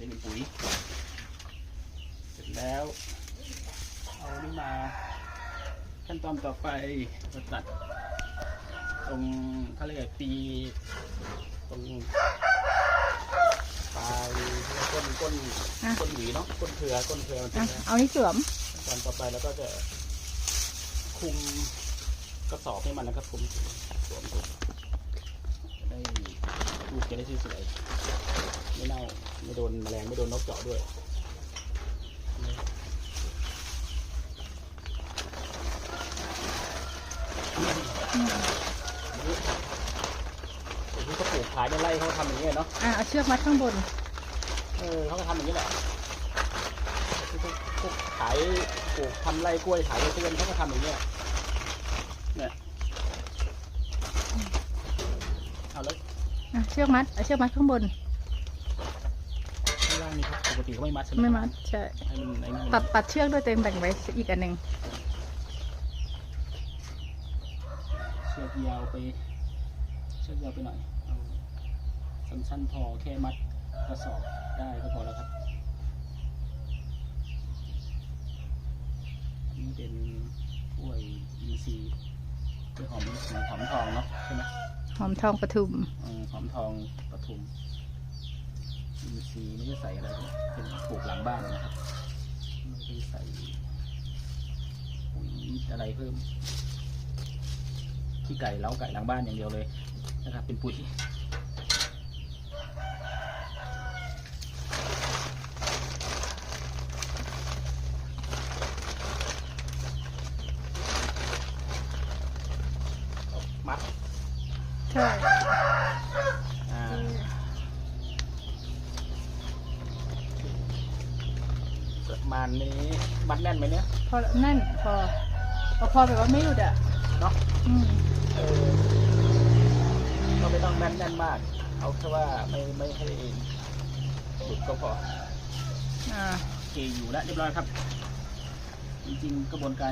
เป็นปุ๋ย เสร็จแล้วเอานี่มา ขั้นตอนต่อไปเราตัด ตรงเขาเรียกตีตรงปลายก้นก้นอะก้นหวีเนาะก้นเครือก้นเครือมันอะเป็นเอานี่สวมขั้นตอนต่อไปเราก็จะคุมกระสอบให้มันนะครับคุมสวมตัวจะได้ลูกจะได้สวยๆ ไม่เน่าไม่โดนแมลงไม่โดนนกเจาะด้วยอืมผมที่เขาปลูกขายในไร่เขาทำอย่างนี้ยเนาะอะเอาเชือกมัดข้างบน เออเขาก็ทำอย่างนี้แหละที่พวกพวกขายปลูกทำไร่กล้วยขายไร่เตือนเขาก็ทำอย่างนี้แหละเนี่ยเอาแล้วอะเชือกมัดเอาเชือกมัดข้างบน ข้างล่างนี่ครับ ปกติเขาไม่มัดใช่ไหมไม่มัดใช่ให้มันไอ้นี่ตัดตัดเชือกด้วยตัวเองแบ่งไว้อีกอันหนึ่งเชือกยาวไปเชือกยาวไปหน่อยเอาสั้นๆพอแค่มัดกระสอบได้ก็พอแล้วครับอันนี่เป็นกล้วยอินทรีย์กล้วยหอมอินทรีย์หอมทองเนาะใช่ไหมหอมทองปทุม เออหอมทองปทุม อินทรีย์ไม่ได้ใส่อะไรเลยเป็นปลูกหลังบ้านนะครับไม่ได้ใส่ปุ๋ยอะไรเพิ่มขี้ไก่เล้าไก่หลังบ้านอย่างเดียวเลยนะครับ เป็นปุ๋ยมัดใช่ อ่า ประมาณนี้มัดแน่นไหมเนี่ยพอนั่นพอพอพอแบบว่าไม่หลุดอะเนาะอืมเออก็ไม่ต้องแน่นแน่นมาก เอาแค่ว่าไม่ไม่ให้หลุดก็พออ่าโอเคอยู่แล้วเรียบร้อยครับ จริงๆกระบวนการ